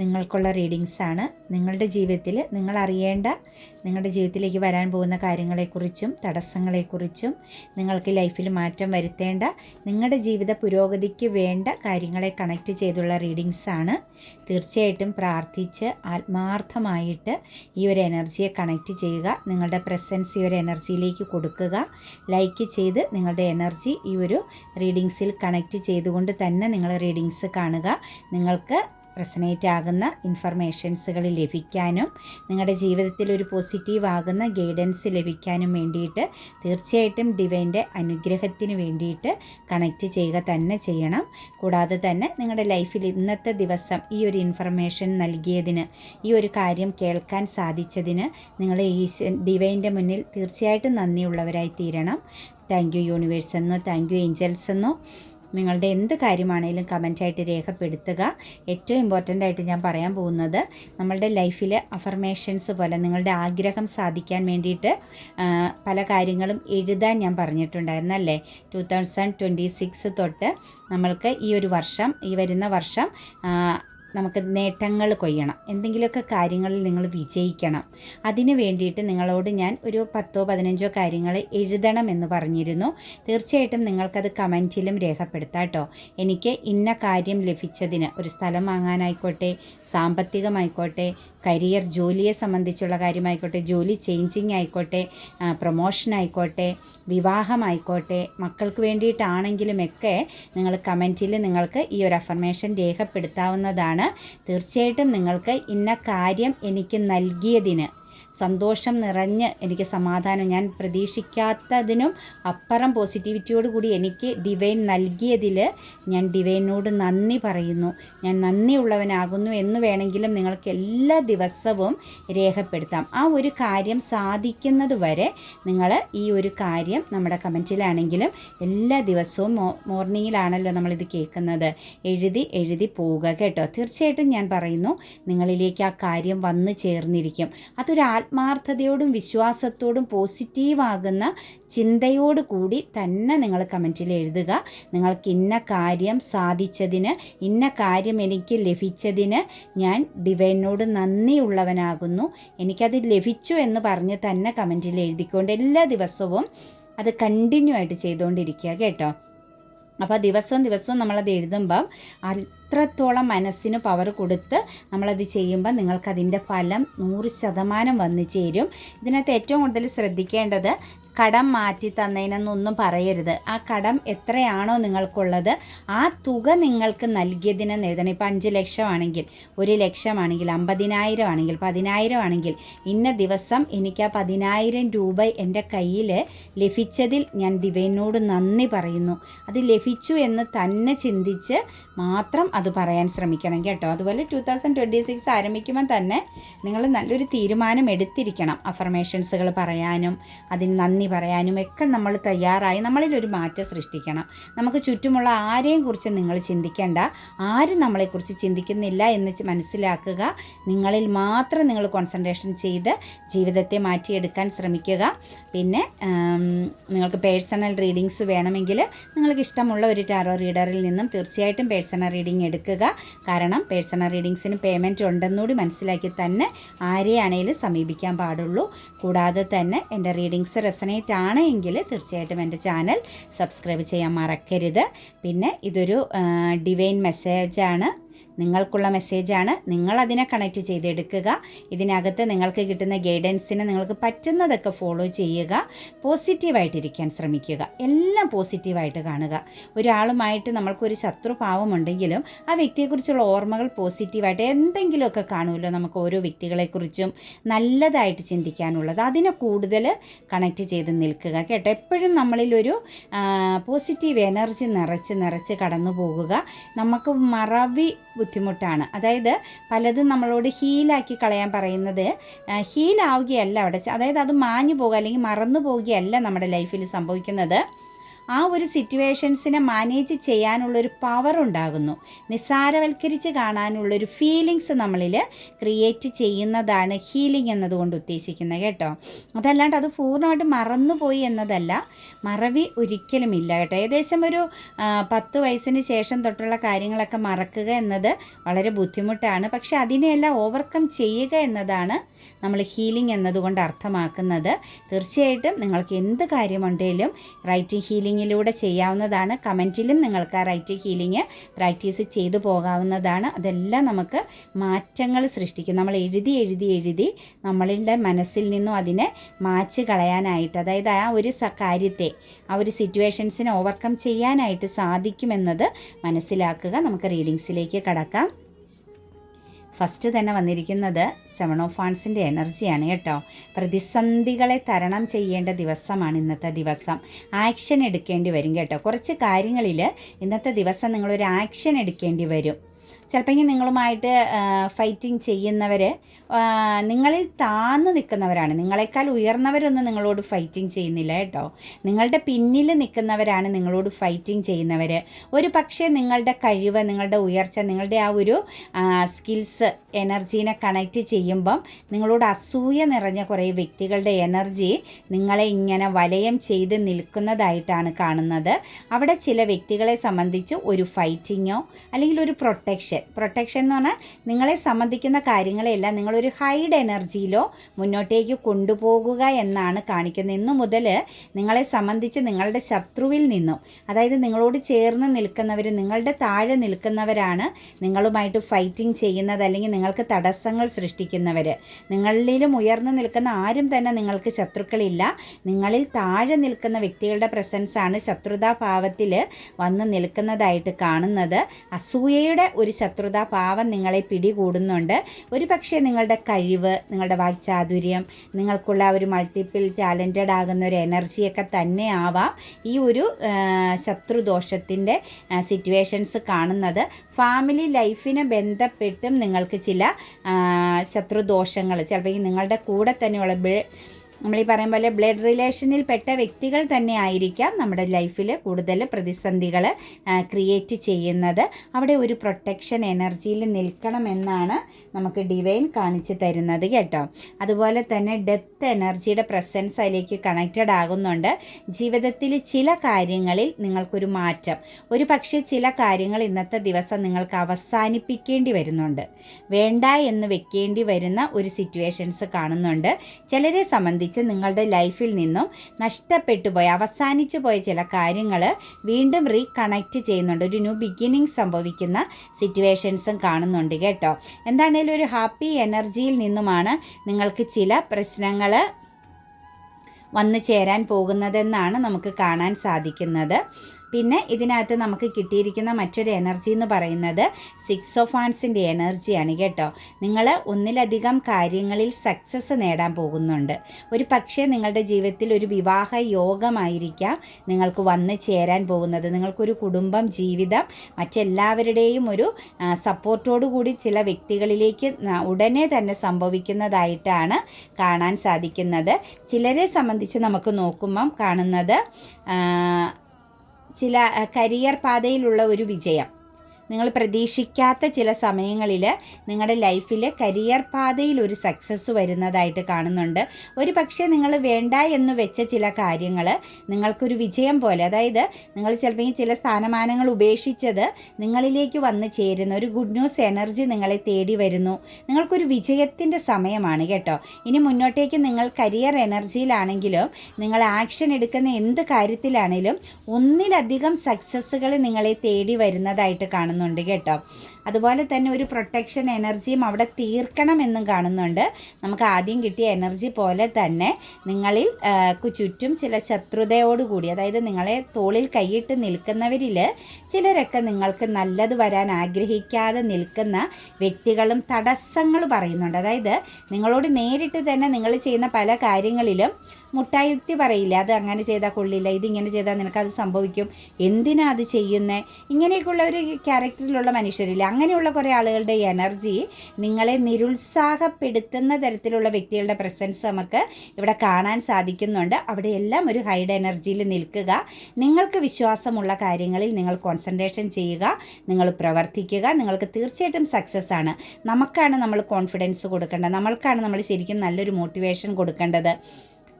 നിങ്ങൾക്കുള്ള റീഡിങ്സ് ആണ് നിങ്ങളുടെ ജീവിതത്തിൽ നിങ്ങൾ അറിയേണ്ട നിങ്ങളുടെ ജീവിതത്തിലേക്ക് വരാൻ പോകുന്ന കാര്യങ്ങളെക്കുറിച്ചും തടസ്സങ്ങളെക്കുറിച്ചും നിങ്ങൾക്ക് ലൈഫിൽ മാറ്റം വരുത്തേണ്ട നിങ്ങളുടെ ജീവിത പുരോഗതിക്ക് വേണ്ട കാര്യങ്ങളെ കണക്റ്റ് ചെയ്തുള്ള റീഡിങ്സ് ആണ് തീർച്ചയായിട്ടും പ്രാർത്ഥിച്ച് ആത്മാർത്ഥമായിട്ട് ഈ ഒരു എനർജിയെ കണക്റ്റ് ചെയ്യുക നിങ്ങളുടെ പ്രസൻസ് ഈ ഒരു എനർജിയിലേക്ക് കൊടുക്കുക ലൈക്ക് ചെയ്ത് നിങ്ങളുടെ എനർജി ഈ ഒരു റീഡിങ്സിൽ കണക്റ്റ് ചെയ്തുകൊണ്ട് തന്നെ നിങ്ങൾ റീഡിങ്സ് കാണുക. നിങ്ങൾക്ക് റെസനേറ്റ് ആകുന്ന ഇൻഫർമേഷൻസുകൾ ലഭിക്കാനും നിങ്ങളുടെ ജീവിതത്തിൽ ഒരു പോസിറ്റീവ് ആകുന്ന ഗൈഡൻസ് ലഭിക്കാനും വേണ്ടിയിട്ട് തീർച്ചയായിട്ടും ഡിവൈന്റെ അനുഗ്രഹത്തിന് വേണ്ടിയിട്ട് കണക്റ്റ് ചെയ്യുക തന്നെ ചെയ്യണം. കൂടാതെ തന്നെ നിങ്ങളുടെ ലൈഫിൽ ഇന്നത്തെ ദിവസം ഈ ഒരു ഇൻഫർമേഷൻ നൽകിയതിന് ഈ ഒരു കാര്യം കേൾക്കാൻ സാധിച്ചതിന് നിങ്ങൾ ഈ ഡിവൈന്റെ മുന്നിൽ തീർച്ചയായിട്ടും നന്ദിയുള്ളവരായി തീരണം. താങ്ക് യു യൂണിവേഴ്സ് എന്നോ താങ്ക് യു ഏഞ്ചൽസ് എന്നോ നിങ്ങളുടെ എന്ത് കാര്യമാണെങ്കിലും കമന്റായിട്ട് രേഖപ്പെടുത്തുക. ഏറ്റവും ഇമ്പോർട്ടന്റ് ആയിട്ട് ഞാൻ പറയാൻ പോകുന്നത് നമ്മളുടെ ലൈഫിൽ അഫർമേഷൻസ് പോലെ നിങ്ങളുടെ ആഗ്രഹം സാധിക്കാൻ വേണ്ടിയിട്ട് പല കാര്യങ്ങളും എഴുതാൻ ഞാൻ പറഞ്ഞിട്ടുണ്ടായിരുന്നു അല്ലേ ടു തൗസൻഡ് ട്വന്റി സിക്സ് തൊട്ട് നമ്മൾക്ക് ഈ ഒരു വർഷം ഈ വരുന്ന വർഷം നമുക്ക് നേട്ടങ്ങൾ കൊയ്യണം. എന്തെങ്കിലുമൊക്കെ കാര്യങ്ങളിൽ നിങ്ങൾ വിജയിക്കണം. അതിന് വേണ്ടിയിട്ട് നിങ്ങളോട് ഞാൻ ഒരു പത്തോ പതിനഞ്ചോ കാര്യങ്ങൾ എഴുതണം എന്ന് പറഞ്ഞിരുന്നു. തീർച്ചയായിട്ടും നിങ്ങൾക്കത് കമന്റിലും രേഖപ്പെടുത്താം കേട്ടോ. എനിക്ക് ഇന്ന കാര്യം ലഭിച്ചതിന് ഒരു സ്ഥലം വാങ്ങാനായിക്കോട്ടെ സാമ്പത്തികമായിക്കോട്ടെ കരിയർ ജോലിയെ സംബന്ധിച്ചുള്ള കാര്യമായിക്കോട്ടെ ജോലി ചേഞ്ചിങ് ആയിക്കോട്ടെ പ്രൊമോഷൻ ആയിക്കോട്ടെ വിവാഹമായിക്കോട്ടെ മക്കൾക്ക് വേണ്ടിയിട്ടാണെങ്കിലുമൊക്കെ നിങ്ങൾ കമന്റിൽ നിങ്ങൾക്ക് ഈ ഒരു അഫർമേഷൻ രേഖപ്പെടുത്താവുന്നതാണ്. തീർച്ചയായിട്ടും നിങ്ങൾക്ക് ഇന്ന കാര്യം എനിക്ക് നൽകിയതിന് സന്തോഷം നിറഞ്ഞ് എനിക്ക് സമാധാനം. ഞാൻ പ്രതീക്ഷിക്കാത്തതിനും അപ്പുറം പോസിറ്റിവിറ്റിയോട് കൂടി എനിക്ക് ഡിവൈൻ നൽകിയതിൽ ഞാൻ ഡിവൈനോട് നന്ദി പറയുന്നു. ഞാൻ നന്ദിയുള്ളവനാകുന്നു എന്ന് വേണമെങ്കിലും നിങ്ങൾക്ക് എല്ലാ ദിവസവും രേഖപ്പെടുത്താം. ആ ഒരു കാര്യം സാധിക്കുന്നത് വരെ നിങ്ങൾ ഈ ഒരു കാര്യം നമ്മുടെ കമന്റിലാണെങ്കിലും എല്ലാ ദിവസവും മോർണിംഗിലാണല്ലോ നമ്മളിത് കേൾക്കുന്നത്. എഴുതി എഴുതി പോവുക കേട്ടോ. തീർച്ചയായിട്ടും ഞാൻ പറയുന്നു നിങ്ങളിലേക്ക് ആ കാര്യം വന്നു ചേർന്നിരിക്കും. അതൊരു ആത്മാർത്ഥതയോടും വിശ്വാസത്തോടും പോസിറ്റീവാകുന്ന ചിന്തയോട് കൂടി തന്നെ നിങ്ങൾ കമന്റിൽ എഴുതുക. നിങ്ങൾക്ക് ഇന്ന കാര്യം സാധിച്ചതിന് ഇന്ന കാര്യം എനിക്ക് ലഭിച്ചതിന് ഞാൻ ഡിവൈനോട് നന്ദിയുള്ളവനാകുന്നു. എനിക്കത് ലഭിച്ചു എന്ന് പറഞ്ഞ് തന്നെ കമന്റിൽ എഴുതിക്കൊണ്ട് എല്ലാ ദിവസവും അത് കണ്ടിന്യൂ ആയിട്ട് ചെയ്തുകൊണ്ടിരിക്കുക കേട്ടോ. അപ്പോൾ ദിവസവും ദിവസവും നമ്മളത് എഴുതുമ്പം അത്രത്തോളം മനസ്സിന് പവർ കൊടുത്ത് നമ്മളത് ചെയ്യുമ്പോൾ നിങ്ങൾക്കതിന്റെ ഫലം നൂറ് ശതമാനം വന്നു ചേരും. ഇതിനകത്ത് ഏറ്റവും കൂടുതൽ ശ്രദ്ധിക്കേണ്ടത് കടം മാറ്റി തന്നതിനെന്നൊന്നും പറയരുത്. ആ കടം എത്രയാണോ നിങ്ങൾക്കുള്ളത് ആ തുക നിങ്ങൾക്ക് നൽകിയതിനെന്ന് എഴുതണം. ഇപ്പം അഞ്ച് ലക്ഷമാണെങ്കിൽ ഒരു ലക്ഷമാണെങ്കിൽ അമ്പതിനായിരം ആണെങ്കിൽ പതിനായിരം ആണെങ്കിൽ ഇന്ന ദിവസം എനിക്ക് ആ പതിനായിരം രൂപ എന്റെ കയ്യിൽ ലഭിച്ചതിൽ ഞാൻ ദിവനോട് നന്ദി പറയുന്നു. അത് ലഭിച്ചു എന്ന് തന്നെ ചിന്തിച്ച് മാത്രം അത് പറയാൻ ശ്രമിക്കണം കേട്ടോ. അതുപോലെ ടു തൗസൻഡ് ട്വന്റി സിക്സ് ആരംഭിക്കുമ്പോൾ തന്നെ നിങ്ങൾ നല്ലൊരു തീരുമാനം എടുത്തിരിക്കണം. അഫർമേഷൻസുകൾ പറയാനും അതിന് നന്ദി പറയാനും ഒക്കെ നമ്മൾ തയ്യാറായി നമ്മളിൽ ഒരു മാറ്റം സൃഷ്ടിക്കണം. നമുക്ക് ചുറ്റുമുള്ള ആരെയും കുറിച്ച് നിങ്ങൾ ചിന്തിക്കേണ്ട. ആരും നമ്മളെക്കുറിച്ച് ചിന്തിക്കുന്നില്ല എന്ന് മനസ്സിലാക്കുക. നിങ്ങളിൽ മാത്രം നിങ്ങൾ കോൺസെൻട്രേഷൻ ചെയ്ത് ജീവിതത്തെ മാറ്റിയെടുക്കാൻ ശ്രമിക്കുക. പിന്നെ നിങ്ങൾക്ക് പേഴ്സണൽ റീഡിങ്സ് വേണമെങ്കിൽ നിങ്ങൾക്ക് ഇഷ്ടമുള്ള ഒരു ടാറോ റീഡറിൽ നിന്നും തീർച്ചയായിട്ടും പേഴ്സണൽ റീഡിംഗ് എടുക്കുക. കാരണം പേഴ്സണൽ റീഡിങ്സിന് പേയ്മെന്റ് ഉണ്ടെന്നുകൂടി മനസ്സിലാക്കി തന്നെ ആരെയാണേലും സമീപിക്കാൻ പാടുള്ളൂ. കൂടാതെ തന്നെ എന്റെ റീഡിങ്സ് റെസനേറ്റ് ആണ് എങ്കിൽ തീർച്ചയായിട്ടും എന്റെ ചാനൽ സബ്സ്ക്രൈബ് ചെയ്യാൻ മറക്കരുത്. പിന്നെ ഇതൊരു ഡിവൈൻ മെസ്സേജാണ് നിങ്ങൾക്കുള്ള മെസ്സേജാണ്. നിങ്ങൾ അതിനെ കണക്ട് ചെയ്തെടുക്കുക. ഇതിനകത്ത് നിങ്ങൾക്ക് കിട്ടുന്ന ഗൈഡൻസിനെ നിങ്ങൾക്ക് പറ്റുന്നതൊക്കെ ഫോളോ ചെയ്യുക. പോസിറ്റീവായിട്ടിരിക്കാൻ ശ്രമിക്കുക. എല്ലാം പോസിറ്റീവായിട്ട് കാണുക. ഒരാളുമായിട്ട് നമ്മൾക്കൊരു ശത്രുഭാവമുണ്ടെങ്കിലും ആ വ്യക്തിയെക്കുറിച്ചുള്ള ഓർമ്മകൾ പോസിറ്റീവായിട്ട് എന്തെങ്കിലുമൊക്കെ കാണുമല്ലോ നമുക്ക് ഓരോ വ്യക്തികളെക്കുറിച്ചും നല്ലതായിട്ട് ചിന്തിക്കാനുള്ളത്. അതിനെ കൂടുതൽ കണക്ട് ചെയ്ത് നിൽക്കുക. കേട്ടോ എപ്പോഴും നമ്മളിലൊരു പോസിറ്റീവ് എനർജി നിറച്ച് നിറച്ച് കടന്നു പോകുക നമുക്ക് മറവി ബുദ്ധിമുട്ടാണ്. അതായത് പലതും നമ്മളോട് ഹീലാക്കി കളയാൻ പറയുന്നത് ഹീലാവുകയല്ല അവിടെ. അതായത് അത് മാഞ്ഞു പോകുക അല്ലെങ്കിൽ മറന്നു പോവുകയല്ല നമ്മുടെ ലൈഫിൽ സംഭവിക്കുന്നത്. ആ ഒരു സിറ്റുവേഷൻസിനെ മാനേജ് ചെയ്യാനുള്ളൊരു പവർ ഉണ്ടാകുന്നു. നിസ്സാരവൽക്കരിച്ച് കാണാനുള്ളൊരു ഫീലിങ്സ് നമ്മളിൽ ക്രിയേറ്റ് ചെയ്യുന്നതാണ് ഹീലിംഗ് എന്നതുകൊണ്ട് ഉദ്ദേശിക്കുന്നത് കേട്ടോ. അതല്ലാണ്ട് അത് പൂർണമായിട്ട് മറന്നുപോയി എന്നതല്ല. മറവി ഒരിക്കലും ഇല്ല കേട്ടോ. ഏകദേശം ഒരു പത്ത് വയസ്സിന് ശേഷം തൊട്ടുള്ള കാര്യങ്ങളൊക്കെ മറക്കുക എന്നത് വളരെ ബുദ്ധിമുട്ടാണ്. പക്ഷെ അതിനെയെല്ലാം ഓവർകം ചെയ്യുക എന്നതാണ് നമ്മൾ ഹീലിംഗ് എന്നതുകൊണ്ട് അർത്ഥമാക്കുന്നത്. തീർച്ചയായിട്ടും നിങ്ങൾക്ക് എന്ത് കാര്യമുണ്ടെങ്കിലും റൈറ്റിംഗ് ഹീലിങ്ങിലൂടെ ചെയ്യാവുന്നതാണ്. കമന്റിലും നിങ്ങൾക്ക് ആ റൈറ്റ് ഹീലിംഗ് പ്രാക്ടീസ് ചെയ്തു പോകാവുന്നതാണ്. അതെല്ലാം നമുക്ക് മാറ്റങ്ങൾ സൃഷ്ടിക്കും. നമ്മൾ എഴുതി എഴുതി എഴുതി നമ്മളുടെ മനസ്സിൽ നിന്നും അതിനെ മാച്ച് കളയാനായിട്ട് അതായത് ആ ഒരു കാര്യത്തെ ആ ഒരു സിറ്റുവേഷൻസിനെ ഓവർകം ചെയ്യാനായിട്ട് സാധിക്കുമെന്നത് മനസ്സിലാക്കുക. നമുക്ക് റീഡിങ്സിലേക്ക് കടക്കാം. ഫസ്റ്റ് തന്നെ വന്നിരിക്കുന്നത് സെവൻ ഓഫ് ഫാൻസിന്റെ എനർജിയാണ് കേട്ടോ. പ്രതിസന്ധികളെ തരണം ചെയ്യേണ്ട ദിവസമാണ് ഇന്നത്തെ ദിവസം. ആക്ഷൻ എടുക്കേണ്ടി വരും കേട്ടോ. കുറച്ച് കാര്യങ്ങളിൽ ഇന്നത്തെ ദിവസം നിങ്ങളൊരു ആക്ഷൻ എടുക്കേണ്ടി വരും. ചിലപ്പോൾ നിങ്ങളുമായിട്ട് ഫൈറ്റിംഗ് ചെയ്യുന്നവർ നിങ്ങളിൽ താന്ന് നിൽക്കുന്നവരാണ്. നിങ്ങളെക്കാൾ ഉയർന്നവരൊന്നും നിങ്ങളോട് ഫൈറ്റിംഗ് ചെയ്യുന്നില്ല കേട്ടോ. നിങ്ങളുടെ പിന്നിൽ നിൽക്കുന്നവരാണ് നിങ്ങളോട് ഫൈറ്റിംഗ് ചെയ്യുന്നവർ ഒരു പക്ഷേ നിങ്ങളുടെ കഴിവ് നിങ്ങളുടെ ഉയർച്ച നിങ്ങളുടെ ആ ഒരു സ്കിൽസ് എനർജീനെ കണക്റ്റ് ചെയ്യുമ്പം നിങ്ങളോട് അസൂയ നിറഞ്ഞ കുറേ വ്യക്തികളുടെ എനർജി നിങ്ങളെ ഇങ്ങനെ വലയം ചെയ്ത് നിൽക്കുന്നതായിട്ടാണ് കാണുന്നത്. അവിടെ ചില വ്യക്തികളെ സംബന്ധിച്ച് ഒരു ഫൈറ്റിങ്ങോ അല്ലെങ്കിൽ ഒരു പ്രൊട്ടക്ഷൻ പ്രൊട്ടക്ഷൻ എന്ന് പറഞ്ഞാൽ നിങ്ങളെ സംബന്ധിക്കുന്ന കാര്യങ്ങളെല്ലാം നിങ്ങളൊരു ഹൈഡ് എനർജിയിലോ മുന്നോട്ടേക്ക് കൊണ്ടുപോകുക എന്നാണ് കാണിക്കുന്നത്. ഇന്നു മുതൽ നിങ്ങളെ സംബന്ധിച്ച് നിങ്ങളുടെ ശത്രുവിൽ നിന്നും അതായത് നിങ്ങളോട് ചേർന്ന് നിൽക്കുന്നവർ നിങ്ങളുടെ താഴെ നിൽക്കുന്നവരാണ് നിങ്ങളുമായിട്ട് ഫൈറ്റിംഗ് ചെയ്യുന്നത് അല്ലെങ്കിൽ നിങ്ങൾക്ക് തടസ്സങ്ങൾ സൃഷ്ടിക്കുന്നവർ നിങ്ങളിലും ഉയർന്നു നിൽക്കുന്ന ആരും തന്നെ നിങ്ങൾക്ക് ശത്രുക്കളില്ല. നിങ്ങളിൽ താഴെ നിൽക്കുന്ന വ്യക്തികളുടെ പ്രസൻസാണ് ശത്രുതാഭാവത്തിൽ ശത്രുതാ ഭാവത്തിൽ വന്ന് നിൽക്കുന്നതായിട്ട് കാണുന്നത്. അസൂയയുടെ ഒരു ശത്രുതാ ഭാവം നിങ്ങളെ പിടികൂടുന്നുണ്ട്. ഒരു പക്ഷേ നിങ്ങളുടെ കഴിവ് നിങ്ങളുടെ വാക്ചാതുര്യം നിങ്ങൾക്കുള്ള ഒരു മൾട്ടിപ്പിൾ ടാലന്റഡ് ആകുന്ന ഒരു എനർജിയൊക്കെ തന്നെ ആവാം. ഈ ഒരു ശത്രുദോഷത്തിന്റെ സിറ്റുവേഷൻസ് കാണുന്നത്. ഫാമിലി ലൈഫിനെ ബന്ധപ്പെട്ടും നിങ്ങൾക്ക് ചില ശത്രുദോഷങ്ങൾ ചിലപ്പോൾ നിങ്ങളുടെ കൂടെ തന്നെയുള്ള ഈ പറയും പോലെ ബ്ലഡ് റിലേഷനിൽ പെട്ട വ്യക്തികൾ തന്നെ ആയിരിക്കാം നമ്മുടെ ലൈഫിൽ കൂടുതൽ പ്രതിസന്ധികൾ ക്രിയേറ്റ് ചെയ്യുന്നത്. അവിടെ ഒരു പ്രൊട്ടക്ഷൻ എനർജിയിൽ നിൽക്കണമെന്നാണ് നമുക്ക് ഡിവൈൻ കാണിച്ചു തരുന്നത് കേട്ടോ. അതുപോലെ തന്നെ ഡെത്ത് എനർജിയുടെ പ്രസൻസ് അതിലേക്ക് കണക്റ്റഡ് ആകുന്നുണ്ട്. ജീവിതത്തിൽ ചില കാര്യങ്ങളിൽ നിങ്ങൾക്കൊരു മാറ്റം. ഒരു പക്ഷേ ചില കാര്യങ്ങൾ ഇന്നത്തെ ദിവസം നിങ്ങൾക്ക് അവസാനിപ്പിക്കേണ്ടി വരുന്നുണ്ട്. വേണ്ട എന്ന് വെക്കേണ്ടി വരുന്ന ഒരു സിറ്റുവേഷൻസ് കാണുന്നുണ്ട്. ചിലരെ സംബന്ധിച്ച് നിങ്ങളുടെ ലൈഫിൽ നിന്നും നഷ്ടപ്പെട്ടു പോയ അവസാനിച്ചു പോയ ചില കാര്യങ്ങൾ വീണ്ടും റീകണക്റ്റ് ചെയ്യുന്നുണ്ട്. ഒരു ന്യൂ ബിഗിനിങ് സംഭവിക്കുന്ന സിറ്റുവേഷൻസും കാണുന്നുണ്ട് കേട്ടോ. എന്താണേലും ഒരു ഹാപ്പി എനർജിയിൽ നിന്നുമാണ് നിങ്ങൾക്ക് ചില പ്രശ്നങ്ങൾ വന്നു ചേരാൻ പോകുന്നതെന്നാണ് നമുക്ക് കാണാൻ സാധിക്കുന്നത്. പിന്നെ ഇതിനകത്ത് നമുക്ക് കിട്ടിയിരിക്കുന്ന മറ്റൊരു എനർജി എന്ന് പറയുന്നത് സിക്സ് ഓഫ് ആൻസിന്റെ എനർജിയാണ് കേട്ടോ. നിങ്ങൾ ഒന്നിലധികം കാര്യങ്ങളിൽ സക്സസ് നേടാൻ പോകുന്നുണ്ട്. ഒരു പക്ഷേ നിങ്ങളുടെ ജീവിതത്തിൽ ഒരു വിവാഹ യോഗമായിരിക്കാം നിങ്ങൾക്ക് വന്നു ചേരാൻ പോകുന്നത്. നിങ്ങൾക്കൊരു കുടുംബം ജീവിതം മറ്റെല്ലാവരുടെയും ഒരു സപ്പോർട്ടോടു കൂടി ചില വ്യക്തികളിലേക്ക് ഉടനെ തന്നെ സംഭവിക്കുന്നതായിട്ടാണ് കാണാൻ സാധിക്കുന്നത്. ചിലരെ സംബന്ധിച്ച് നമുക്ക് നോക്കുമ്പം കാണുന്നത് ചില കരിയർ പാതയിലുള്ള ഒരു വിജയം. നിങ്ങൾ പ്രതീക്ഷിക്കാത്ത ചില സമയങ്ങളിൽ നിങ്ങളുടെ ലൈഫിൽ കരിയർ പാതയിൽ ഒരു സക്സസ് വരുന്നതായിട്ട് കാണുന്നുണ്ട്. ഒരു പക്ഷേ നിങ്ങൾ വേണ്ട എന്ന് വെച്ച ചില കാര്യങ്ങൾ നിങ്ങൾക്കൊരു വിജയം പോലെ അതായത് നിങ്ങൾ ചിലപ്പോൾ ഈ ചില സ്ഥാനമാനങ്ങൾ ഉപേക്ഷിച്ചത് നിങ്ങളിലേക്ക് വന്ന് ചേരുന്ന ഒരു ഗുഡ് ന്യൂസ് എനർജി നിങ്ങളെ തേടി വരുന്നു. നിങ്ങൾക്കൊരു വിജയത്തിന്റെ സമയമാണ് കേട്ടോ. ഇനി മുന്നോട്ടേക്ക് നിങ്ങൾ കരിയർ എനർജിയിലാണെങ്കിലും നിങ്ങൾ ആക്ഷൻ എടുക്കുന്ന എന്ത് കാര്യത്തിലാണെങ്കിലും ഒന്നിലധികം സക്സസ്സുകൾ നിങ്ങളെ തേടി വരുന്നതായിട്ട് കാണുന്നുണ്ട് കേട്ടോ. അതുപോലെ തന്നെ ഒരു പ്രൊട്ടക്ഷൻ എനർജിയും അവിടെ തീർക്കണമെന്നും കാണുന്നുണ്ട്. നമുക്ക് ആദ്യം കിട്ടിയ എനർജി പോലെ തന്നെ നിങ്ങളിൽ ചുറ്റും ചില ശത്രുതയോടുകൂടി അതായത് നിങ്ങളെ തോളിൽ കൈയിട്ട് നിൽക്കുന്നവരിൽ ചിലരൊക്കെ നിങ്ങൾക്ക് നല്ലത് വരാൻ ആഗ്രഹിക്കാതെ നിൽക്കുന്ന വ്യക്തികളും തടസ്സങ്ങൾ പറയുന്നുണ്ട്. അതായത് നിങ്ങളോട് നേരിട്ട് തന്നെ നിങ്ങൾ ചെയ്യുന്ന പല കാര്യങ്ങളിലും മുട്ടായുക്തി പറയില്ല. അത് അങ്ങനെ ചെയ്താൽ കൊള്ളില്ല ഇതിങ്ങനെ ചെയ്താൽ നിനക്കത് സംഭവിക്കും. എന്തിനാ അത് ചെയ്യുന്നത് ഇങ്ങനെയൊക്കെയുള്ള ഒരു ക്യാരക്ടറിലുള്ള മനുഷ്യരില്ല. അങ്ങനെയുള്ള കുറേ ആളുകളുടെ എനർജി നിങ്ങളെ നിരുത്സാഹപ്പെടുത്തുന്ന തരത്തിലുള്ള വ്യക്തികളുടെ പ്രസൻസ് നമുക്ക് ഇവിടെ കാണാൻ സാധിക്കുന്നുണ്ട്. അവിടെ എല്ലാം ഒരു ഹൈഡ് എനർജിയിൽ നിൽക്കുക. നിങ്ങൾക്ക് വിശ്വാസമുള്ള കാര്യങ്ങളിൽ നിങ്ങൾ കോൺസെൻട്രേഷൻ ചെയ്യുക. നിങ്ങൾ പ്രവർത്തിക്കുക. നിങ്ങൾക്ക് തീർച്ചയായിട്ടും സക്സസ് ആണ്. നമുക്കാണ് നമ്മൾ കോൺഫിഡൻസ് കൊടുക്കേണ്ടത്. നമ്മൾക്കാണ് നമ്മൾ ശരിക്കും നല്ലൊരു മോട്ടിവേഷൻ കൊടുക്കേണ്ടത്.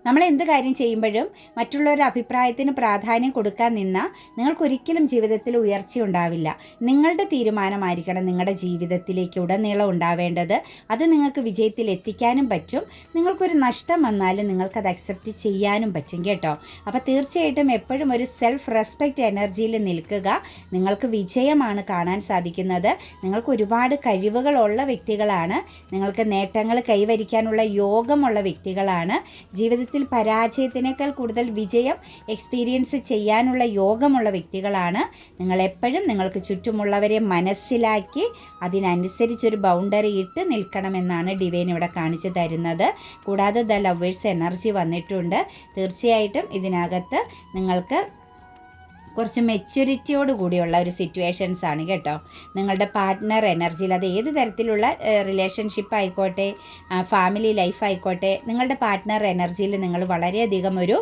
നമ്മൾ എന്ത് കാര്യം ചെയ്യുമ്പോഴും മറ്റുള്ളവരുടെ അഭിപ്രായത്തിന് പ്രാധാന്യം കൊടുക്കാൻ നിന്ന നിങ്ങൾക്കൊരിക്കലും ജീവിതത്തിൽ ഉയർച്ച ഉണ്ടാവില്ല. നിങ്ങളുടെ തീരുമാനമായിരിക്കണം നിങ്ങളുടെ ജീവിതത്തിലേക്ക് ഉടനീളം ഉണ്ടാവേണ്ടത്. അത് നിങ്ങൾക്ക് വിജയത്തിൽ എത്തിക്കാനും പറ്റും. നിങ്ങൾക്കൊരു നഷ്ടം വന്നാലും നിങ്ങൾക്കത് അക്സെപ്റ്റ് ചെയ്യാനും പറ്റും കേട്ടോ. അപ്പോൾ തീർച്ചയായിട്ടും എപ്പോഴും ഒരു സെൽഫ് റെസ്പെക്റ്റ് എനർജിയിൽ നിൽക്കുക. നിങ്ങൾക്ക് വിജയമാണ് കാണാൻ സാധിക്കുന്നത്. നിങ്ങൾക്ക് ഒരുപാട് കഴിവുകളുള്ള വ്യക്തികളാണ്. നിങ്ങൾക്ക് നേട്ടങ്ങൾ കൈവരിക്കാനുള്ള യോഗമുള്ള വ്യക്തികളാണ്. ജീവിതത്തിൽ ജീവിതത്തിൽ പരാജയത്തിനേക്കാൾ കൂടുതൽ വിജയം എക്സ്പീരിയൻസ് ചെയ്യാനുള്ള യോഗമുള്ള വ്യക്തികളാണ്. നിങ്ങൾ എപ്പോഴും നിങ്ങൾക്ക് ചുറ്റുമുള്ളവരെ മനസ്സിലാക്കി അതിനനുസരിച്ചൊരു ബൗണ്ടറി ഇട്ട് നിൽക്കണമെന്നാണ് ഡിവൈൻ ഇവിടെ കാണിച്ചു തരുന്നത്. കൂടാതെ ദ ലവേഴ്സ് എനർജി വന്നിട്ടുണ്ട്. തീർച്ചയായിട്ടും ഇതിനകത്ത് നിങ്ങൾക്ക് കുറച്ച് മെച്യൂരിറ്റിയോട് കൂടിയുള്ള ഒരു സിറ്റുവേഷൻസ് ആണ് കേട്ടോ. നിങ്ങളുടെ പാർട്ട്ണർ എനർജിയിൽ അത് ഏത് തരത്തിലുള്ള റിലേഷൻഷിപ്പ് ആയിക്കോട്ടെ ഫാമിലി ലൈഫ് ആയിക്കോട്ടെ നിങ്ങളുടെ പാർട്ട്ണർ എനർജിയിൽ നിങ്ങൾ വളരെയധികം ഒരു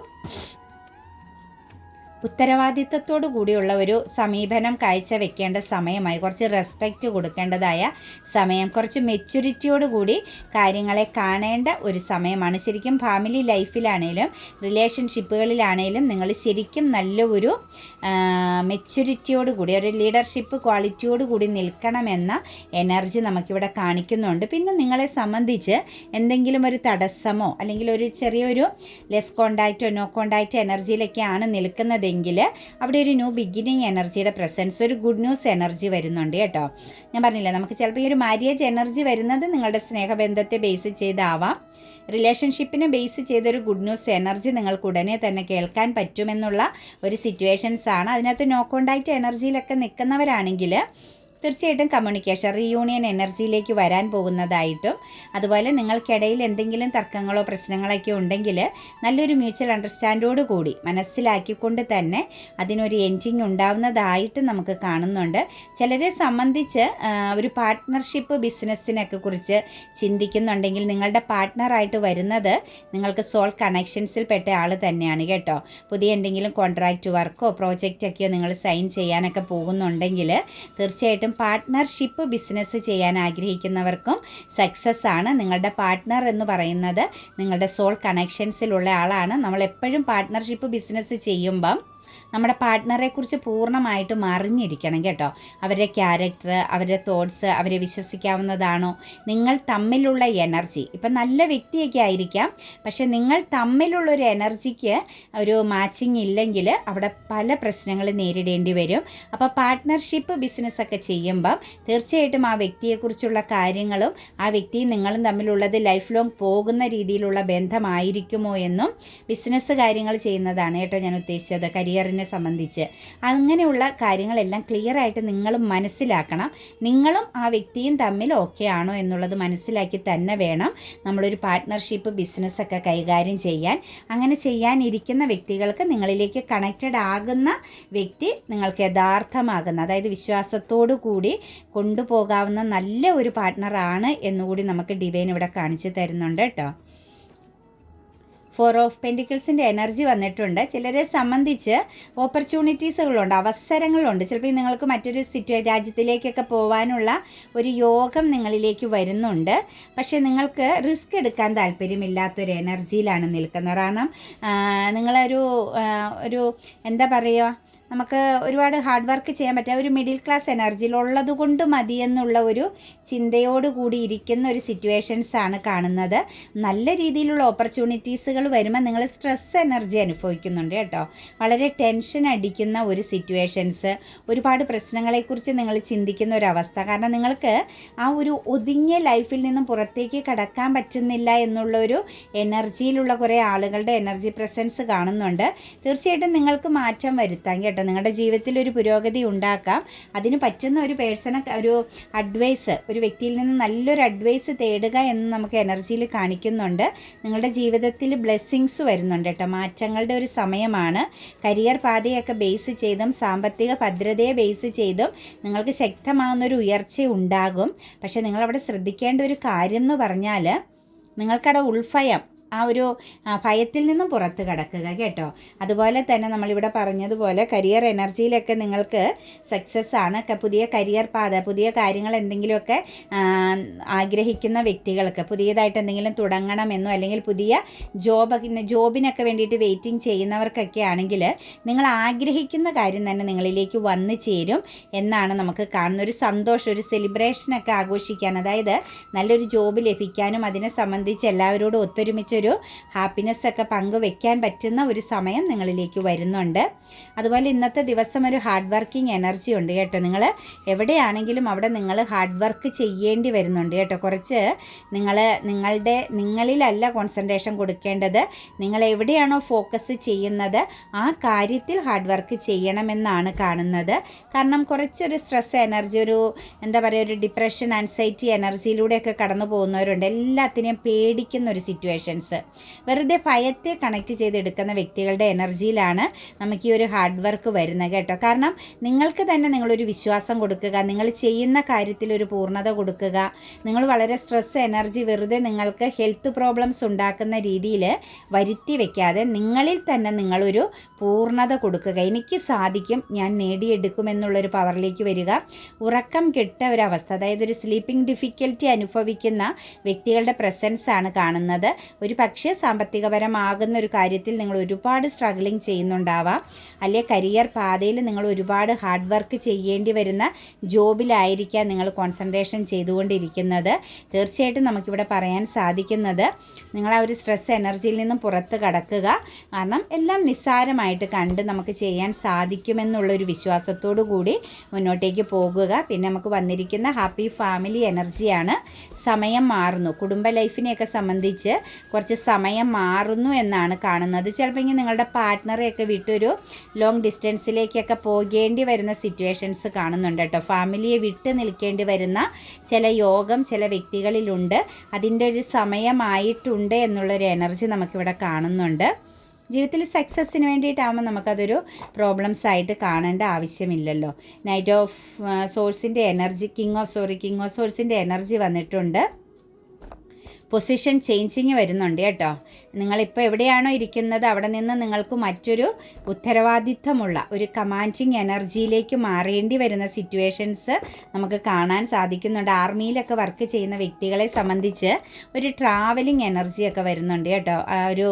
ഉത്തരവാദിത്തത്തോടു കൂടിയുള്ള ഒരു സമീപനം കാഴ്ചവെക്കേണ്ട സമയമായി കുറച്ച് റെസ്പെക്റ്റ് കൊടുക്കേണ്ടതായ സമയം കുറച്ച് മെച്യൂരിറ്റിയോട് കൂടി കാര്യങ്ങളെ കാണേണ്ട ഒരു സമയമാണ്. ശരിക്കും ഫാമിലി ലൈഫിലാണേലും റിലേഷൻഷിപ്പുകളിലാണേലും നിങ്ങൾ ശരിക്കും നല്ല ഒരു മെച്യൂരിറ്റിയോട് കൂടി ഒരു ലീഡർഷിപ്പ് ക്വാളിറ്റിയോട് കൂടി നിൽക്കണമെന്ന എനർജി നമുക്കിവിടെ കാണിക്കുന്നുണ്ട്. പിന്നെ നിങ്ങളെ സംബന്ധിച്ച് എന്തെങ്കിലും ഒരു തടസ്സമോ അല്ലെങ്കിൽ ഒരു ചെറിയൊരു ലെസ് കോണ്ടാക്റ്റോ നോ കോണ്ടാക്റ്റ് എനർജിയിലൊക്കെയാണ് നിൽക്കുന്നത് ഉണ്ടെങ്കിൽ അവിടെ ഒരു ന്യൂ ബിഗിനിങ് എനർജിയുടെ പ്രസൻസ് ഒരു ഗുഡ് ന്യൂസ് എനർജി വരുന്നുണ്ട് കേട്ടോ. ഞാൻ പറഞ്ഞില്ല നമുക്ക് ചിലപ്പോൾ ഈ ഒരു മാര്യേജ് എനർജി വരുന്നത് നിങ്ങളുടെ സ്നേഹബന്ധത്തെ ബേസ് ചെയ്താവാം. റിലേഷൻഷിപ്പിനെ ബേസ് ചെയ്തൊരു ഗുഡ് ന്യൂസ് എനർജി നിങ്ങൾക്ക് ഉടനെ തന്നെ കേൾക്കാൻ പറ്റുമെന്നുള്ള ഒരു സിറ്റുവേഷൻസ് ആണ്. അതിനകത്ത് നോ കോണ്ടാക്റ്റ് എനർജിയിലൊക്കെ നിൽക്കുന്നവരാണെങ്കിൽ തീർച്ചയായിട്ടും കമ്മ്യൂണിക്കേഷൻ റീയൂണിയൻ എനർജിയിലേക്ക് വരാൻ പോകുന്നതായിട്ടും അതുപോലെ നിങ്ങൾക്കിടയിൽ എന്തെങ്കിലും തർക്കങ്ങളോ പ്രശ്നങ്ങളൊക്കെ ഉണ്ടെങ്കിൽ നല്ലൊരു മ്യൂച്വൽ അണ്ടർസ്റ്റാൻഡോട് കൂടി മനസ്സിലാക്കിക്കൊണ്ട് തന്നെ അതിനൊരു എൻഡിങ് ഉണ്ടാവുന്നതായിട്ട് നമുക്ക് കാണുന്നുണ്ട്. ചിലരെ സംബന്ധിച്ച് ഒരു പാർട്ട്ണർഷിപ്പ് ബിസിനസ്സിനൊക്കെ കുറിച്ച് ചിന്തിക്കുന്നുണ്ടെങ്കിൽ നിങ്ങളുടെ പാർട്ട്ണറായിട്ട് വരുന്നത് നിങ്ങൾക്ക് സോൾ കണക്ഷൻസിൽ പെട്ട ആൾ തന്നെയാണ് കേട്ടോ. പുതിയ എന്തെങ്കിലും കോൺട്രാക്റ്റ് വർക്കോ പ്രോജക്റ്റൊക്കെയോ നിങ്ങൾ സൈൻ ചെയ്യാനൊക്കെ പോകുന്നുണ്ടെങ്കിൽ തീർച്ചയായിട്ടും തീർച്ചയായിട്ടും പാർട്ട്ണർഷിപ്പ് ബിസിനസ് ചെയ്യാൻ ആഗ്രഹിക്കുന്നവർക്കും സക്സസ് ആണ്. നിങ്ങളുടെ പാർട്ട്ണർ എന്ന് പറയുന്നത് നിങ്ങളുടെ സോൾ കണക്ഷൻസിലുള്ള ആളാണ്. നമ്മൾ എപ്പോഴും പാർട്ട്ണർഷിപ്പ് ബിസിനസ് ചെയ്യുമ്പം നമ്മുടെ പാർട്ട്ണറെ കുറിച്ച് പൂർണമായിട്ടും അറിഞ്ഞിരിക്കണം കേട്ടോ. അവരുടെ ക്യാരക്ടർ അവരുടെ തോട്ട്സ് അവരെ വിശ്വസിക്കാവുന്നതാണോ? നിങ്ങൾ തമ്മിലുള്ള എനർജി. ഇപ്പം നല്ല വ്യക്തിയൊക്കെ ആയിരിക്കാം പക്ഷെ നിങ്ങൾ തമ്മിലുള്ള ഒരു എനർജിക്ക് ഒരു മാച്ചിങ് ഇല്ലെങ്കിൽ അവിടെ പല പ്രശ്നങ്ങൾ നേരിടേണ്ടി വരും. അപ്പോൾ പാർട്ട്ണർഷിപ്പ് ബിസിനസ്സൊക്കെ ചെയ്യുമ്പം തീർച്ചയായിട്ടും ആ വ്യക്തിയെക്കുറിച്ചുള്ള കാര്യങ്ങളും ആ വ്യക്തിയും നിങ്ങളും തമ്മിലുള്ളത് ലൈഫ് ലോങ് പോകുന്ന രീതിയിലുള്ള ബന്ധമായിരിക്കുമോ എന്നും ബിസിനസ് കാര്യങ്ങൾ ചെയ്യുന്നതാണ് കേട്ടോ ഞാൻ ഉദ്ദേശിച്ചത്. കരിയറിന് കരിയറിനെ സംബന്ധിച്ച്. അങ്ങനെയുള്ള കാര്യങ്ങളെല്ലാം ക്ലിയർ ആയിട്ട് നിങ്ങൾ മനസ്സിലാക്കണം. നിങ്ങളും ആ വ്യക്തിയും തമ്മിൽ ഓക്കെ ആണോ എന്നുള്ളത് മനസ്സിലാക്കി തന്നെ വേണം നമ്മളൊരു പാർട്ട്ണർഷിപ്പ് ബിസിനസ്സൊക്കെ കൈകാര്യം ചെയ്യാൻ. അങ്ങനെ ചെയ്യാനിരിക്കുന്ന വ്യക്തികൾക്ക് നിങ്ങളിലേക്ക് കണക്റ്റഡ് ആകുന്ന വ്യക്തി നിങ്ങൾക്ക് യഥാർത്ഥമാകുന്ന അതായത് വിശ്വാസത്തോടു കൂടി കൊണ്ടുപോകാവുന്ന നല്ല ഒരു പാർട്ട്ണറാണ് എന്നുകൂടി നമുക്ക് ഡിവൈൻ ഇവിടെ കാണിച്ചു തരുന്നുണ്ട് കേട്ടോ ഫോർ ഓഫ് പെന്റിക്കിൾസിന്റെ എനർജി വന്നിട്ടുണ്ട്. ചിലരെ സംബന്ധിച്ച് ഓപ്പർച്യൂണിറ്റീസുകളുണ്ട് അവസരങ്ങളുണ്ട്. ചിലപ്പോൾ നിങ്ങൾക്ക് മറ്റൊരു സിറ്റുവേ രാജ്യത്തിലേക്കൊക്കെ പോകാനുള്ള ഒരു യോഗം നിങ്ങളിലേക്ക് വരുന്നുണ്ട്. പക്ഷേ നിങ്ങൾക്ക് റിസ്ക് എടുക്കാൻ താല്പര്യമില്ലാത്തൊരു എനർജിയിലാണ് നിൽക്കുന്നത്. കാരണം നിങ്ങളൊരു ഒരു എന്താ പറയുക നമുക്ക് ഒരുപാട് ഹാർഡ് വർക്ക് ചെയ്യാൻ പറ്റുക ഒരു മിഡിൽ ക്ലാസ് എനർജിയിലുള്ളത് കൊണ്ട് മതി എന്നുള്ള ഒരു ചിന്തയോട് കൂടി ഇരിക്കുന്ന ഒരു സിറ്റുവേഷൻസ് ആണ് കാണുന്നത്. നല്ല രീതിയിലുള്ള ഓപ്പർച്യൂണിറ്റീസുകൾ വരുമ്പോൾ നിങ്ങൾ സ്ട്രെസ് എനർജി അനുഭവിക്കുന്നുണ്ട് കേട്ടോ. വളരെ ടെൻഷൻ അടിക്കുന്ന ഒരു സിറ്റുവേഷൻസ് ഒരുപാട് പ്രശ്നങ്ങളെക്കുറിച്ച് നിങ്ങൾ ചിന്തിക്കുന്ന ഒരു അവസ്ഥ. കാരണം നിങ്ങൾക്ക് ആ ഒരു ഒതുങ്ങിയ ലൈഫിൽ നിന്നും പുറത്തേക്ക് കടക്കാൻ പറ്റുന്നില്ല എന്നുള്ള ഒരു എനർജിയിലുള്ള കുറേ ആളുകളുടെ എനർജി പ്രസൻസ് കാണുന്നുണ്ട്. തീർച്ചയായിട്ടും നിങ്ങൾക്ക് മാറ്റം വരുത്താം കേട്ടോ. കേട്ടോ. നിങ്ങളുടെ ജീവിതത്തിൽ ഒരു പുരോഗതി ഉണ്ടാക്കാം. അതിന് പറ്റുന്ന ഒരു പേഴ്സണെ ഒരു അഡ്വൈസ് ഒരു വ്യക്തിയിൽ നിന്ന് നല്ലൊരു അഡ്വൈസ് തേടുക എന്ന് നമുക്ക് എനർജിയിൽ കാണിക്കുന്നുണ്ട്. നിങ്ങളുടെ ജീവിതത്തിൽ ബ്ലെസ്സിങ്സ് വരുന്നുണ്ട് കേട്ടോ. മാറ്റങ്ങളുടെ ഒരു സമയമാണ്. കരിയർ പാതയൊക്കെ ബേസ് ചെയ്തും സാമ്പത്തിക ഭദ്രതയെ ബേസ് ചെയ്തും നിങ്ങൾക്ക് ശക്തമാകുന്ന ഒരു ഉയർച്ച ഉണ്ടാകും. പക്ഷേ നിങ്ങളവിടെ ശ്രദ്ധിക്കേണ്ട ഒരു കാര്യം എന്ന് പറഞ്ഞാൽ നിങ്ങൾക്കവിടെ ഉൾഭയം ആ ഒരു ഭയത്തിൽ നിന്നും പുറത്ത് കടക്കുക കേട്ടോ. അതുപോലെ തന്നെ നമ്മളിവിടെ പറഞ്ഞതുപോലെ കരിയർ എനർജിയിലൊക്കെ നിങ്ങൾക്ക് സക്സസ് ആണ്. പുതിയ കരിയർ പാത പുതിയ കാര്യങ്ങൾ എന്തെങ്കിലുമൊക്കെ ആഗ്രഹിക്കുന്ന വ്യക്തികൾക്ക് പുതിയതായിട്ട് എന്തെങ്കിലും തുടങ്ങണമെന്നോ അല്ലെങ്കിൽ പുതിയ ജോബ് ജോബിനൊക്കെ വേണ്ടിയിട്ട് വെയിറ്റിംഗ് ചെയ്യുന്നവർക്കൊക്കെ ആണെങ്കിൽ നിങ്ങൾ ആഗ്രഹിക്കുന്ന കാര്യം തന്നെ നിങ്ങളിലേക്ക് വന്നു ചേരും എന്നാണ് നമുക്ക് കാണുന്ന ഒരു സന്തോഷം ഒരു സെലിബ്രേഷനൊക്കെ ആഘോഷിക്കാൻ അതായത് നല്ലൊരു ജോബ് ലഭിക്കാനും അതിനെ സംബന്ധിച്ച് എല്ലാവരോടും ഒത്തൊരുമിച്ച് ഒരു ഹാപ്പിനെസ് ഒക്കെ പങ്കുവെക്കാൻ പറ്റുന്ന ഒരു സമയം നിങ്ങളിലേക്ക് വരുന്നുണ്ട്. അതുപോലെ ഇന്നത്തെ ദിവസം ഒരു ഹാർഡ് വർക്കിംഗ് എനർജി ഉണ്ട് കേട്ടോ. നിങ്ങൾ എവിടെയാണെങ്കിലും അവിടെ നിങ്ങൾ ഹാർഡ് വർക്ക് ചെയ്യേണ്ടി വരുന്നുണ്ട് കേട്ടോ. കുറച്ച് നിങ്ങൾ നിങ്ങളുടെ നിങ്ങളിലല്ല കോൺസെൻട്രേഷൻ കൊടുക്കേണ്ടത്. നിങ്ങൾ എവിടെയാണോ ഫോക്കസ് ചെയ്യുന്നത് ആ കാര്യത്തിൽ ഹാർഡ് വർക്ക് ചെയ്യണമെന്നാണ് കാണുന്നത്. കാരണം കുറച്ചൊരു സ്ട്രെസ് എനർജി ഒരു എന്താ പറയുക ഒരു ഡിപ്രഷൻ ആൻസൈറ്റി എനർജിയിലൂടെയൊക്കെ കടന്നു പോകുന്നവരുണ്ട് എല്ലാത്തിനെയും പേടിക്കുന്ന ഒരു സിറ്റുവേഷൻസ് ഫോഴ്സ് വെറുതെ ഭയത്തെ കണക്ട് ചെയ്തെടുക്കുന്ന വ്യക്തികളുടെ എനർജിയിലാണ് നമുക്ക് ഈ ഒരു ഹാർഡ് വർക്ക് വരുന്നത് കേട്ടോ. കാരണം നിങ്ങൾക്ക് തന്നെ നിങ്ങളൊരു വിശ്വാസം കൊടുക്കുക നിങ്ങൾ ചെയ്യുന്ന കാര്യത്തിൽ ഒരു പൂർണത കൊടുക്കുക നിങ്ങൾ വളരെ സ്ട്രെസ് എനർജി വെറുതെ നിങ്ങൾക്ക് ഹെൽത്ത് പ്രോബ്ലംസ് ഉണ്ടാക്കുന്ന രീതിയിൽ വരുത്തി വയ്ക്കാതെ നിങ്ങളിൽ തന്നെ നിങ്ങളൊരു പൂർണത കൊടുക്കുക. എനിക്ക് സാധിക്കും ഞാൻ നേടിയെടുക്കുമെന്നുള്ളൊരു പവറിലേക്ക് വരിക. ഉറക്കം കെട്ട ഒരവസ്ഥ അതായത് ഒരു സ്ലീപ്പിംഗ് ഡിഫിക്കൽറ്റി അനുഭവിക്കുന്ന വ്യക്തികളുടെ പ്രസൻസ് ആണ് കാണുന്നത്. ഒരു പക്ഷേ സാമ്പത്തികപരമാകുന്ന ഒരു കാര്യത്തിൽ നിങ്ങൾ ഒരുപാട് സ്ട്രഗിളിങ് ചെയ്യുന്നുണ്ടാവാം. അല്ലെ കരിയർ പാതയിൽ നിങ്ങൾ ഒരുപാട് ഹാർഡ് വർക്ക് ചെയ്യേണ്ടി വരുന്ന ജോബിലായിരിക്കാം നിങ്ങൾ കോൺസെൻട്രേഷൻ ചെയ്തുകൊണ്ടിരിക്കുന്നത്. തീർച്ചയായിട്ടും നമുക്കിവിടെ പറയാൻ സാധിക്കുന്നത് നിങ്ങൾ ആ ഒരു സ്ട്രെസ് എനർജിയിൽ നിന്നും പുറത്ത് കടക്കുക. കാരണം എല്ലാം നിസ്സാരമായിട്ട് കണ്ട് നമുക്ക് ചെയ്യാൻ സാധിക്കുമെന്നുള്ളൊരു വിശ്വാസത്തോടു കൂടി മുന്നോട്ടേക്ക് പോകുക. പിന്നെ നമുക്ക് വന്നിരിക്കുന്ന ഹാപ്പി ഫാമിലി എനർജിയാണ് സമയം മാറുന്നു. കുടുംബ ലൈഫിനെയൊക്കെ സംബന്ധിച്ച് കുറച്ച് കുറച്ച് സമയം മാറുന്നു എന്നാണ് കാണുന്നത്. ചിലപ്പോൾ നിങ്ങളുടെ പാർട്ട്ണറെയൊക്കെ വിട്ടൊരു ലോങ് ഡിസ്റ്റൻസിലേക്കൊക്കെ പോകേണ്ടി വരുന്ന സിറ്റുവേഷൻസ് കാണുന്നുണ്ട് കേട്ടോ. ഫാമിലിയെ വിട്ട് നിൽക്കേണ്ടി വരുന്ന ചില യോഗം ചില വ്യക്തികളിലുണ്ട്. അതിന്റെ ഒരു സമയമായിട്ടുണ്ട് എന്നുള്ളൊരു എനർജി നമുക്കിവിടെ കാണുന്നുണ്ട്. ജീവിതത്തിൽ സക്സസ്സിന് വേണ്ടിയിട്ടാകുമ്പോൾ നമുക്കതൊരു പ്രോബ്ലംസ് ആയിട്ട് കാണേണ്ട ആവശ്യമില്ലല്ലോ. നൈറ്റ് ഓഫ് സോഴ്സിന്റെ energy king of sorry king of സോഴ്സിന്റെ എനർജി വന്നിട്ടുണ്ട്. പൊസിഷൻ ചേഞ്ചിങ് വരുന്നുണ്ട് കേട്ടോ. നിങ്ങളിപ്പോൾ എവിടെയാണോ ഇരിക്കുന്നത് അവിടെ നിന്ന് നിങ്ങൾക്ക് മറ്റൊരു ഉത്തരവാദിത്തമുള്ള ഒരു കമാൻഡിങ് എനർജിയിലേക്ക് മാറേണ്ടി വരുന്ന സിറ്റുവേഷൻസ് നമുക്ക് കാണാൻ സാധിക്കുന്നുണ്ട്. ആർമിയിലൊക്കെ വർക്ക് ചെയ്യുന്ന വ്യക്തികളെ സംബന്ധിച്ച് ഒരു ട്രാവലിംഗ് എനർജിയൊക്കെ വരുന്നുണ്ട് കേട്ടോ. ആ ഒരു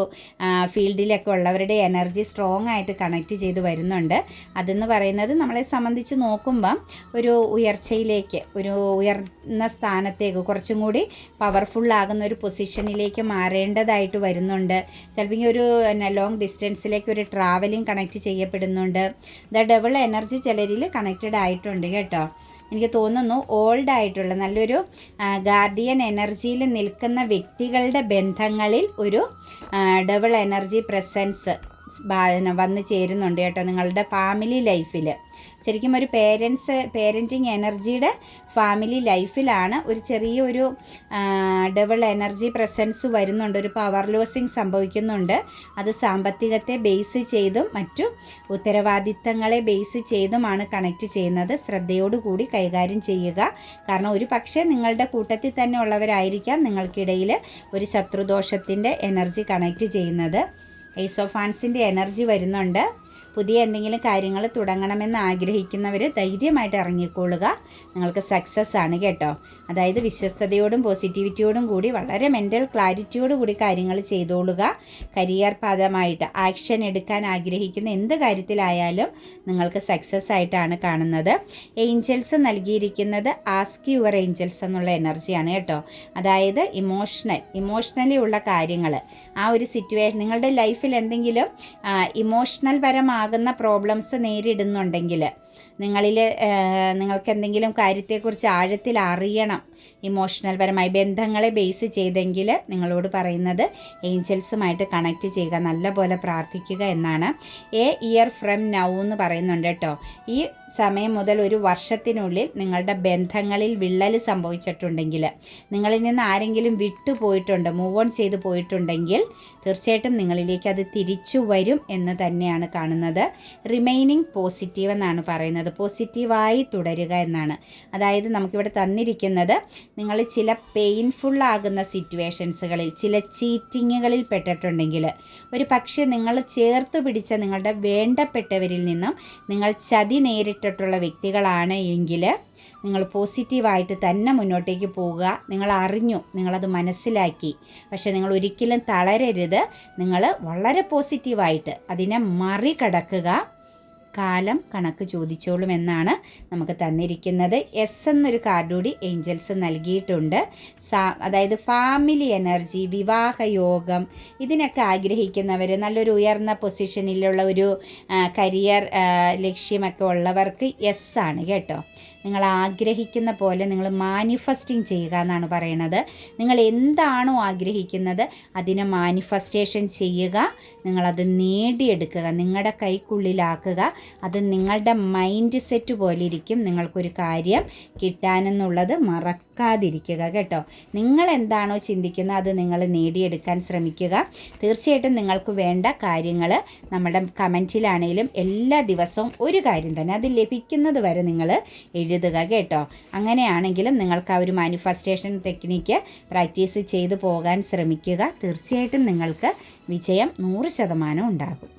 ഫീൽഡിലൊക്കെ ഉള്ളവരുടെ എനർജി സ്ട്രോങ് ആയിട്ട് കണക്ട് ചെയ്ത് വരുന്നുണ്ട്. അതെന്ന് പറയുന്നത് നമ്മളെ സംബന്ധിച്ച് നോക്കുമ്പം ഒരു ഉയർച്ചയിലേക്ക് ഒരു ഉയർന്ന സ്ഥാനത്തേക്ക് കുറച്ചും കൂടി പവർഫുള്ളാകുന്ന ഒരു പൊസിഷനിലേക്ക് മാറേണ്ടതായിട്ട് വരുന്നുണ്ട്. ചിലപ്പോൾ ഒരു ലോങ് ഡിസ്റ്റൻസിലേക്ക് ഒരു ട്രാവലിംഗ് കണക്ട് ചെയ്യപ്പെടുന്നുണ്ട്. ദ ഡബിൾ എനർജി ചിലരിൽ കണക്റ്റഡ് ആയിട്ടുണ്ട് കേട്ടോ. എനിക്ക് തോന്നുന്നു ഓൾഡ് ആയിട്ടുള്ള നല്ലൊരു ഗാർഡിയൻ എനർജിയിൽ നിൽക്കുന്ന വ്യക്തികളുടെ ബന്ധങ്ങളിൽ ഒരു ഡബിൾ എനർജി പ്രസൻസ് വന്നു ചേരുന്നുണ്ട് കേട്ടോ നിങ്ങളുടെ ഫാമിലി ലൈഫിൽ ശരിക്കും ഒരു പേരൻസ് പേരന്റിങ് എനർജിയുടെ ഫാമിലി ലൈഫിലാണ് ഒരു ചെറിയൊരു ഡബിൾ എനർജി പ്രസൻസ് വരുന്നുണ്ട്. ഒരു പവർ ലോസിങ് സംഭവിക്കുന്നുണ്ട്. അത് സാമ്പത്തികത്തെ ബേസ് ചെയ്തും മറ്റു ഉത്തരവാദിത്തങ്ങളെ ബേസ് ചെയ്തുമാണ് കണക്റ്റ് ചെയ്യുന്നത്. ശ്രദ്ധയോടുകൂടി കൈകാര്യം ചെയ്യുക. കാരണം ഒരു പക്ഷേ നിങ്ങളുടെ കൂട്ടത്തിൽ തന്നെ ഉള്ളവരായിരിക്കാം നിങ്ങൾക്കിടയിൽ ഒരു ശത്രുദോഷത്തിന്റെ എനർജി കണക്റ്റ് ചെയ്യുന്നത്. ഐസോഫാൻസിന്റെ എനർജി വരുന്നുണ്ട്. പുതിയ എന്തെങ്കിലും കാര്യങ്ങൾ തുടങ്ങണമെന്ന് ആഗ്രഹിക്കുന്നവർ ധൈര്യമായിട്ട് ഇറങ്ങിക്കൊള്ളുക. നിങ്ങൾക്ക് സക്സസ് ആണ് കേട്ടോ. അതായത് വിശ്വസ്തയോടും പോസിറ്റിവിറ്റിയോടും കൂടി വളരെ മെന്റൽ ക്ലാരിറ്റിയോട് കൂടി കാര്യങ്ങൾ ചെയ്തോളുക. കരിയർ പദമായിട്ട് ആക്ഷൻ എടുക്കാൻ ആഗ്രഹിക്കുന്ന എന്ത് കാര്യത്തിലായാലും നിങ്ങൾക്ക് സക്സസ് ആയിട്ടാണ് കാണുന്നത്. ഏഞ്ചൽസ് നൽകിയിരിക്കുന്നത് ആസ്ക് യുവർ ഏഞ്ചൽസ് എന്നുള്ള എനർജിയാണ് കേട്ടോ. അതായത് ഇമോഷണൽ ഇമോഷണലി ഉള്ള കാര്യങ്ങൾ. ആ ഒരു സിറ്റുവേഷൻ നിങ്ങളുടെ ലൈഫിൽ എന്തെങ്കിലും ഇമോഷണൽ പരമാകുന്ന പ്രോബ്ലംസ് നേരിടുന്നുണ്ടെങ്കിൽ നിങ്ങളിൽ നിങ്ങൾക്ക് എന്തെങ്കിലും കാര്യത്തെക്കുറിച്ച് ആഴത്തിൽ അറിയണം ഇമോഷണൽ പരമായി ബന്ധങ്ങളെ ബേസ് ചെയ്തെങ്കിൽ നിങ്ങളോട് പറയുന്നത് ഏഞ്ചൽസുമായിട്ട് കണക്റ്റ് ചെയ്യുക നല്ലപോലെ പ്രാർത്ഥിക്കുക എന്നാണ്. എ ഇയർ ഫ്രം നൗ എന്ന് പറയുന്നുണ്ട് കേട്ടോ. ഈ സമയം മുതൽ ഒരു വർഷത്തിനുള്ളിൽ നിങ്ങളുടെ ബന്ധങ്ങളിൽ വിള്ളൽ സംഭവിച്ചിട്ടുണ്ടെങ്കിൽ നിങ്ങളിൽ നിന്ന് ആരെങ്കിലും വിട്ടുപോയിട്ടുണ്ട് മൂവ് ഓൺ ചെയ്ത് പോയിട്ടുണ്ടെങ്കിൽ തീർച്ചയായിട്ടും നിങ്ങളിലേക്ക് അത് തിരിച്ചു വരും എന്ന് തന്നെയാണ് കാണുന്നത്. റിമൈനിങ് പോസിറ്റീവ് എന്നാണ് പറയുന്നത്. പോസിറ്റീവായി തുടരുക എന്നാണ്. അതായത് നമുക്കിവിടെ തന്നിരിക്കുന്നത് നിങ്ങൾ ചില പെയിൻഫുൾ ആകുന്ന സിറ്റുവേഷൻസുകളിൽ ചില ചീറ്റിങ്ങുകളിൽ പെട്ടിട്ടുണ്ടെങ്കിൽ ഒരു പക്ഷേ നിങ്ങൾ ചേർത്ത് പിടിച്ച നിങ്ങളുടെ വേണ്ടപ്പെട്ടവരിൽ നിന്നും നിങ്ങൾ ചതി നേരിട്ടിട്ടുള്ള വ്യക്തികളാണ് എങ്കിൽ നിങ്ങൾ പോസിറ്റീവായിട്ട് തന്നെ മുന്നോട്ടേക്ക് പോവുക നിങ്ങൾ അറിഞ്ഞു നിങ്ങളത് മനസ്സിലാക്കി. പക്ഷേ നിങ്ങൾ ഒരിക്കലും തളരരുത്. നിങ്ങൾ വളരെ പോസിറ്റീവായിട്ട് അതിനെ മറികടക്കുക. കാലം കണക്ക് ചോദിച്ചോളും എന്നാണ് നമുക്ക് തന്നിരിക്കുന്നത്. എസ് എന്നൊരു കാർഡ് കൂടി ഏഞ്ചൽസ് നൽകിയിട്ടുണ്ട്. അതായത് ഫാമിലി എനർജി വിവാഹയോഗം ഇതിനൊക്കെ ആഗ്രഹിക്കുന്നവർ നല്ലൊരു ഉയർന്ന പൊസിഷനിലുള്ള ഒരു കരിയർ ലക്ഷ്യമൊക്കെ ഉള്ളവർക്ക് എസ് ആണ് കേട്ടോ. നിങ്ങൾ ആഗ്രഹിക്കുന്ന പോലെ നിങ്ങൾ മാനിഫെസ്റ്റിംഗ് ചെയ്യുക എന്നാണ് പറയുന്നത്. നിങ്ങൾ എന്താണോ ആഗ്രഹിക്കുന്നത് അതിനെ മാനിഫെസ്റ്റേഷൻ ചെയ്യുക നിങ്ങളത് നേടിയെടുക്കുക നിങ്ങളുടെ കൈക്കുള്ളിലാക്കുക. അത് നിങ്ങളുടെ മൈൻഡ് സെറ്റ് പോലെ ഇരിക്കും. നിങ്ങൾക്കൊരു കാര്യം കിട്ടാനെന്നുള്ളത് മറക്കാതിരിക്കുക കേട്ടോ. നിങ്ങൾ എന്താണോ ചിന്തിക്കുന്നത് അത് നിങ്ങൾ നേടിയെടുക്കാൻ ശ്രമിക്കുക. തീർച്ചയായിട്ടും നിങ്ങൾക്ക് വേണ്ട കാര്യങ്ങൾ നമ്മുടെ കമന്റിലാണെങ്കിലും എല്ലാ ദിവസവും ഒരു കാര്യം തന്നെ അത് ലഭിക്കുന്നത് വരെ നിങ്ങൾ എഴുതുക കേട്ടോ. അങ്ങനെയാണെങ്കിലും നിങ്ങൾക്ക് ആ ഒരു മാനിഫെസ്റ്റേഷൻ ടെക്നിക്ക് പ്രാക്ടീസ് ചെയ്തു പോകാൻ ശ്രമിക്കുക. തീർച്ചയായിട്ടും നിങ്ങൾക്ക് വിജയം നൂറ് ശതമാനം ഉണ്ടാകും.